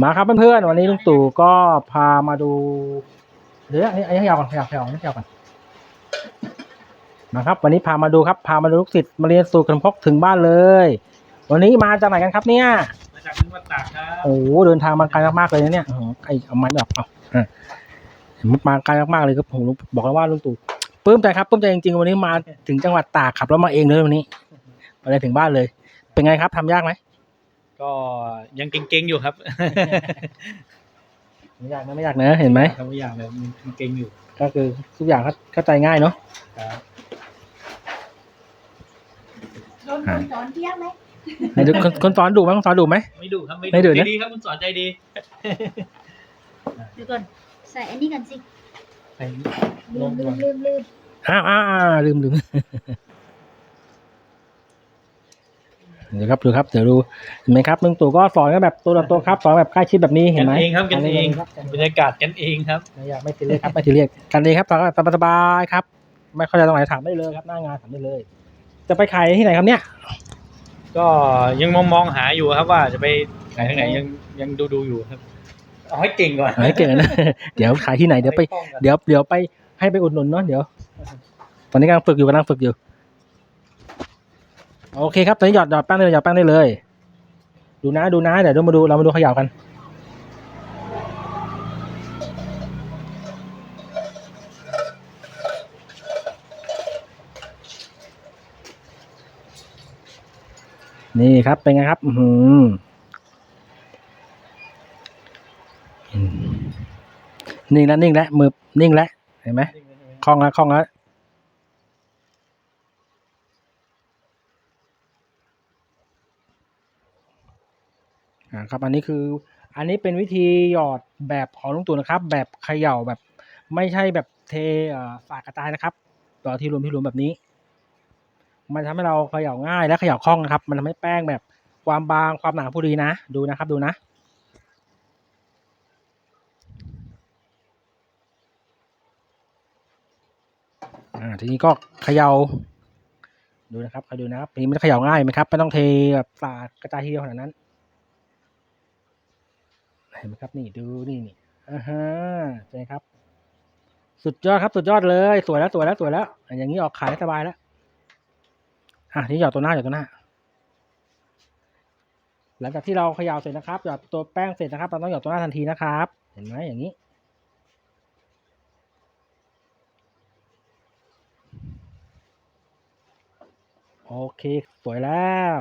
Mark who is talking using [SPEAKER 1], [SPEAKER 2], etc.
[SPEAKER 1] มาครับเพื่อนๆวันนี้ลุงตู่ก็พามาดูเดี๋ยวอันนี้อันนี้ขยับก่อนขยับขยับอันนี้ขยับก่อนมาครับ วันนี้พามาดูครับพามาดูลูกศิษย์มาเรียนสูตรขนมครกถึงบ้านเลย วันนี้มาจากไหนกันครับเนี่ย
[SPEAKER 2] มาจากจังหวัดตากครับ
[SPEAKER 1] โอ้โหเดินทางมาไกลมากๆเลยนะเนี่ยโอ้โหไอเอาไม้แบบเอาอะเห็นมันมาไกลมากๆเลยครับผมบอกแล้วว่าลุงตู่ปลื้มใจครับปลื้มใจจริงๆวันนี้มาถึงจังหวัดตากขับรถมาเองเลยวันนี้มาเลยถึงบ้านเลย เป็นไงครับทำยากไหม
[SPEAKER 2] ก็ยังเก่งๆอยู่ครับ
[SPEAKER 1] ไม่ยากนะไม่ยากนะเห็นไหม
[SPEAKER 2] ทำทุกอย่างเลยมันเก่งอยู่
[SPEAKER 1] ก็คือทุกอย่างเข้าใจง่ายเนาะ
[SPEAKER 2] ครับ
[SPEAKER 3] โดนคนสอนเที่ยงไหม
[SPEAKER 1] ไหนดูคนคนสอนดุไหมคนสอนดุไหม
[SPEAKER 2] ไม่ดุครับ
[SPEAKER 1] ไม่ดุนะ
[SPEAKER 2] ใจดีครับคุณสอนใจดี
[SPEAKER 3] เดี๋ยวก่อนใส่อันนี้กันสิ
[SPEAKER 2] ใส่
[SPEAKER 3] ลื
[SPEAKER 2] ล
[SPEAKER 3] ม
[SPEAKER 2] ง
[SPEAKER 3] ลื
[SPEAKER 2] ก่อ
[SPEAKER 3] ม
[SPEAKER 2] น
[SPEAKER 3] ลืมลืม
[SPEAKER 1] อ้าวอ้าวอ้าวลืมลืม เดี๋ยวครับดูครับเดี๋ยวดูเห็นไหมครับลุงตู่ก็สอนกันแบบตัวต่อตัวครับสอนแบบใกล้ชิดแบบนี้เห็
[SPEAKER 2] กันน
[SPEAKER 1] ไหม
[SPEAKER 2] เองครับกันเอง
[SPEAKER 1] ครับ
[SPEAKER 2] บรรยากาศกันเองครับ
[SPEAKER 1] ไม่อยากไม่ซีเรียสครับไม่ซีเรียสกันเองครับสอนแบบสบายๆครับ ไม่เข้าใจตรงไหนถามได้เลยครับหน้างานถามได้เลย จะไปขายที่ไหนครับเนี่ย
[SPEAKER 2] ก็ยังมองมองๆหาอยู่ครับว่าจะไปไหนทางไหนยังยังดูดูๆอยู่ครับเอาให้เก่งก่อน
[SPEAKER 1] เอาให้เก่งนะเดี๋ยวขายที่ไหนเดี๋ยวไป
[SPEAKER 2] ให้คล่องก่อน
[SPEAKER 1] เดี๋ยวเดี๋ยวไปให้ไปอุดหนุนเนาะเดี๋ยว ตอนนี้กำลังฝึกอยู่กำลังฝึกอยู่ โอเคครับตอนนี้หยอดหยอดแป้งได้เลยหยอดแป้งได้เลย ดูนะดูนะเดี๋ยวเรามาดูเรามาดูเขย่ากันนี่ครับ เป็นไงครับ อือหืออืมนิ่งแล้วนิ่งแล้วมือนิ่งแล้วเห็นไหมคล่องแล้วคล่องแล้ว อ่าครับอันนี้คืออันนี้เป็นวิธีหยอดแบบของลุงตู่นะครับ แบบเขย่าแบบไม่ใช่แบบเทฝากกระจายนะครับหยอดที่รวมที่รวมแบบนี้ มันทำให้เราเขย่าง่ายและเขย่าคล่องนะครับ มันทำให้แป้งแบบความบางความหนาพอดีนะ ดูนะครับดูนะอ่าทีนี้ก็เขย่าดูนะครับคอยดูนะครับทีนี้มันเขย่าง่ายไหมครับไม่ต้องเทแบบสาดกระจายทีเดียวขนาดนั้น ห็นไหมครับนี่ดูนี่นี่อ่าฮะเป็นไงครับ สุดยอดครับสุดยอดเลย สวยแล้วสวยแล้วสวยแล้ว อย่างนี้ออกขายสบายแล้วอะนี้หยอดตัวหน้าหยอดตัวหน้า หลังจากที่เราเขย่าเสร็จนะครับหยอดตัวแป้งเสร็จนะครับเราต้องหยอดตัวหน้าทันทีนะครับ เห็นไหมอย่างนี้โอเค สวยแล้ว